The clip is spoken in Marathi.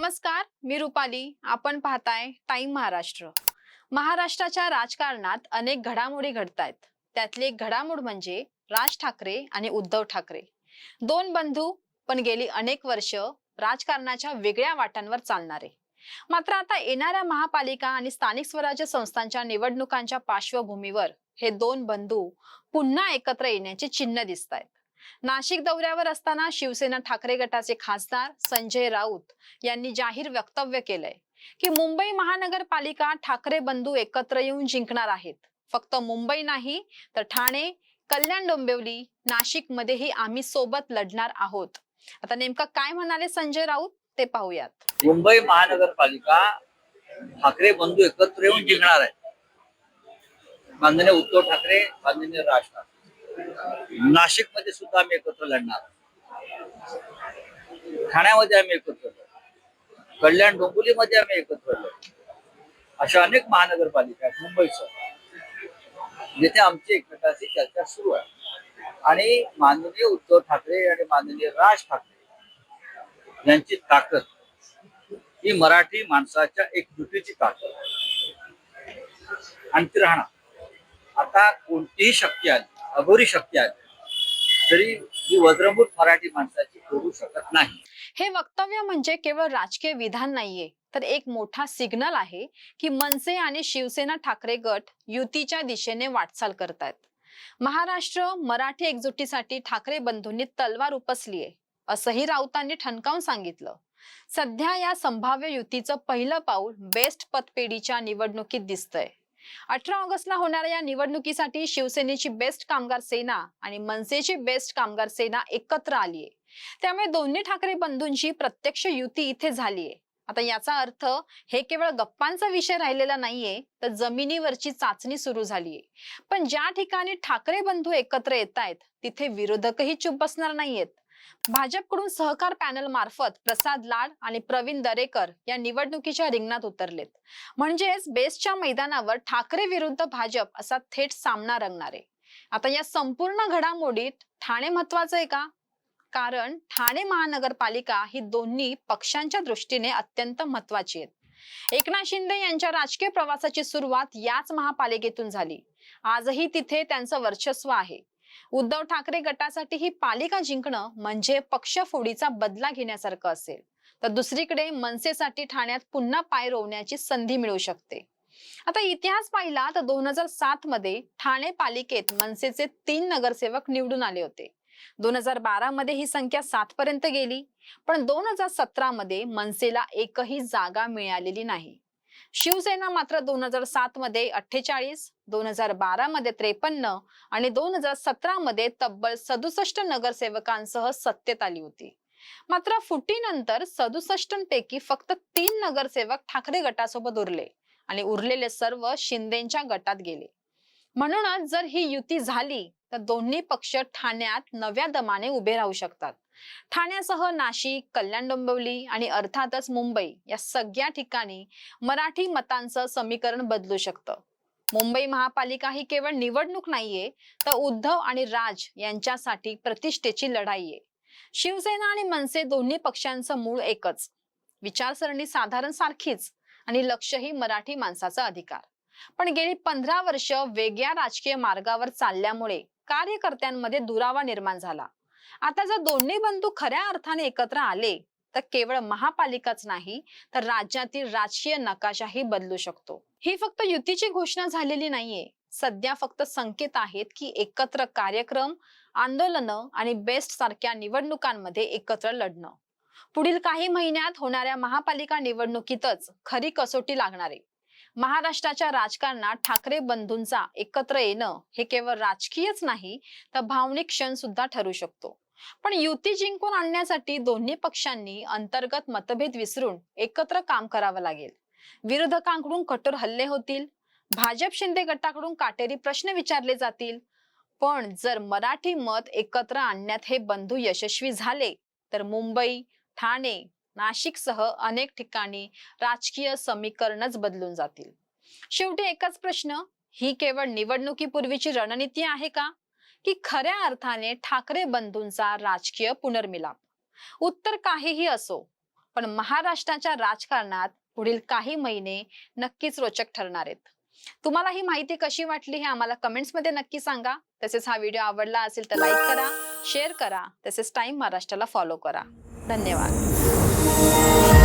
नमस्कार मी रुपाली. आपण पाहताय टाइम महाराष्ट्र. महाराष्ट्राच्या राजकारणात अनेक घडामोडी घडतायत. त्यातली एक घडामोड म्हणजे राज ठाकरे आणि उद्धव ठाकरे. दोन बंधू पण गेली अनेक वर्ष राजकारणाच्या वेगळ्या वाटांवर चालणारे. मात्र आता येणाऱ्या महापालिका आणि स्थानिक स्वराज्य संस्थांच्या निवडणुकांच्या पार्श्वभूमीवर हे दोन बंधू पुन्हा एकत्र येण्याचे चिन्ह दिसत आहेत नाशिक दौऱ्यावर असताना शिवसेना ठाकरे गटाचे खासदार संजय राऊत यांनी जाहीर वक्तव्य केलंय की मुंबई महानगरपालिका ठाकरे बंधू एकत्र येऊन जिंकणार आहेत. फक्त मुंबई नाही तर ठाणे कल्याण डोंबिवली नाशिक मध्येही आम्ही सोबत लढणार आहोत. आता नेमकं काय म्हणाले संजय राऊत? ते पाहूयात. मुंबई महानगरपालिका ठाकरे बंधू एकत्र येऊन जिंकणार आहे. माननीय उद्धव ठाकरे माननीय राज ठाकरे. नाशिकमध्ये सुद्धा आम्ही एकत्र लढणार. ठाण्यामध्ये आम्ही एकत्र कल्याण डोंबिवलीमध्ये आम्ही एकत्र अशा अनेक महानगरपालिका आहेत मुंबईसह जिथे आमची एकमेकांची चर्चा सुरू आहे. आणि माननीय उद्धव ठाकरे आणि माननीय राज ठाकरे यांची ताकद ही मराठी माणसाच्या एकजुटीची ताकद आहे. आणि ती राहणार. आता कोणतीही शक्ती आली अघोरी शक्ती आहे. तरी ही वज्रभूत मराठी माणसाची करू शकत नाही. हे वक्तव्य म्हणजे केवळ राजकीय विधान नाहीये तर एक मोठा सिग्नल आहे की मनसे आणि शिवसेना ठाकरे गट युतीच्या दिशेने वाटचाल करतायत. महाराष्ट्र मराठी एकजुटीसाठी ठाकरे बंधूंनी तलवार उपसलीये असंही राऊतांनी ठणकावून सांगितलं. सध्या या संभाव्य युतीचं पहिलं पाऊल बेस्ट पतपेढीच्या निवडणुकीत दिसतंय. अठरा ऑगस्टला होणाऱ्या या निवडणुकीसाठी शिवसेनेची बेस्ट कामगार सेना आणि मनसेची बेस्ट कामगार सेना एकत्र आलीये. त्यामुळे दोन्ही ठाकरे बंधूंची प्रत्यक्ष युती इथे झालीये. आता याचा अर्थ हे केवळ गप्पांचा विषय राहिलेला नाहीये तर जमिनीवरची चाचणी सुरू झालीये. पण ज्या ठिकाणी ठाकरे बंधू एकत्र येत आहेत तिथे विरोधकही चुप बसणार नाहीयेत. भाजपकडून सहकार पॅनल मार्फत प्रसाद लाड आणि प्रवीण दरेकर या निवडणुकीच्या रिंगणात उतरलेत. म्हणजेच बेस्टच्या मैदानावर ठाकरे विरुद्ध भाजप असा थेट सामना रंगणार. आहे आता या संपूर्ण घडामोडीत ठाणे महत्वाचं आहे का? कारण ठाणे महानगरपालिका ही दोन्ही पक्षांच्या दृष्टीने अत्यंत महत्वाची आहेत. एकनाथ शिंदे यांच्या राजकीय प्रवासाची सुरुवात याच महापालिकेतून झाली. आजही तिथे त्यांचं वर्चस्व आहे. उद्धव ठाकरे गटासाठी ही पालिका जिंकणं म्हणजे पक्षफोडीचा बदला घेण्यासारखं असेल तर दुसरीकडे मनसेसाठी ठाण्यात पुन्हा पाय रोवण्याची संधी मिळू शकते. आता इतिहास पाहिला तर दोन हजार सात मध्ये ठाणे पालिकेत मनसेचे तीन नगरसेवक निवडून आले होते. दोन हजार बारा मध्ये ही संख्या सात पर्यंत गेली पण दोन हजार सतरा मध्ये मनसेला एकही जागा मिळालेली नाही. शिवसेना मात्र दोन हजार सात मध्ये अठ्ठेचाळीस दोन हजार बारा मध्ये त्रेपन्न आणि दोन हजार सतरा मध्ये तब्बल सदुसष्ट नगरसेवकांसह सत्तेत आली होती. मात्र फुटीनंतर सदुसष्टांपैकी फक्त तीन नगरसेवक ठाकरे गटासोबत उरले आणि उरलेले सर्व शिंदेच्या गटात गेले. म्हणूनच जर ही युती झाली तर दोन्ही पक्ष ठाण्यात नव्या दमाने उभे राहू शकतात. ठाण्यासह नाशिक कल्याण डोंबिवली आणि अर्थातच मुंबई या सगळ्या ठिकाणी मराठी मतांचं समीकरण बदलू शकतं. मुंबई महापालिका ही केवळ निवडणूक नाहीये तर उद्धव आणि राज यांच्यासाठी प्रतिष्ठेची लढाई आहे. शिवसेना आणि मनसे दोन्ही पक्षांचं मूळ एकच. विचारसरणी साधारण सारखीच आणि लक्षही मराठी माणसाचा अधिकार. पण गेली पंधरा वर्ष वेगळ्या राजकीय मार्गावर चालल्यामुळे कार्यकर्त्यांमध्ये दुरावा निर्माण झाला. आता जर दोन्ही बंधू खऱ्या अर्थाने एकत्र आले तर केवळ महापालिकाच नाही तर राज्यातील राजकीय नकाशाही बदलू शकतो. ही फक्त युतीची घोषणा झालेली नाहीये. सध्या फक्त संकेत आहेत की एकत्र कार्यक्रम आंदोलनं आणि बेस्ट सारख्या निवडणुकांमध्ये एकत्र लढणं. पुढील काही महिन्यात होणाऱ्या महापालिका निवडणुकीतच खरी कसोटी लागणार आहे. महाराष्ट्राच्या राजकारणात ठाकरे बंधूंचा एकत्र येणं हे केवळ राजकीयच नाही तर भावनिक क्षण सुद्धा ठरू शकतो. पण युती जिंकून आणण्यासाठी दोन्ही पक्षांनी अंतर्गत मतभेद विसरून एकत्र काम करावं लागेल. विरोधकांकडून कठोर हल्ले होतील भाजप शिंदे गटाकडून काटेरी प्रश्न विचारले जातील. पण जर मराठी मत एकत्र आणण्यात हे बंधू यशस्वी झाले तर मुंबई ठाणे नाशिकसह अनेक ठिकाणी राजकीय समीकरणच बदलून जातील. शेवटी एकच प्रश्न ही केवळ निवडणुकीपूर्वीची रणनीती आहे का? की खऱ्या अर्थाने ठाकरे बंधूंचा राजकीय पुनर्मिलाप. उत्तर काहीही असो पण महाराष्ट्राच्या राजकारणात पुढील काही महिने नक्कीच रोचक ठरणार आहेत. तुम्हाला ही माहिती कशी वाटली हे आम्हाला कमेंट्समध्ये नक्की सांगा. तसेच हा व्हिडिओ आवडला असेल तर लाईक करा शेअर करा. तसेच टाइम महाराष्ट्राला फॉलो करा. धन्यवाद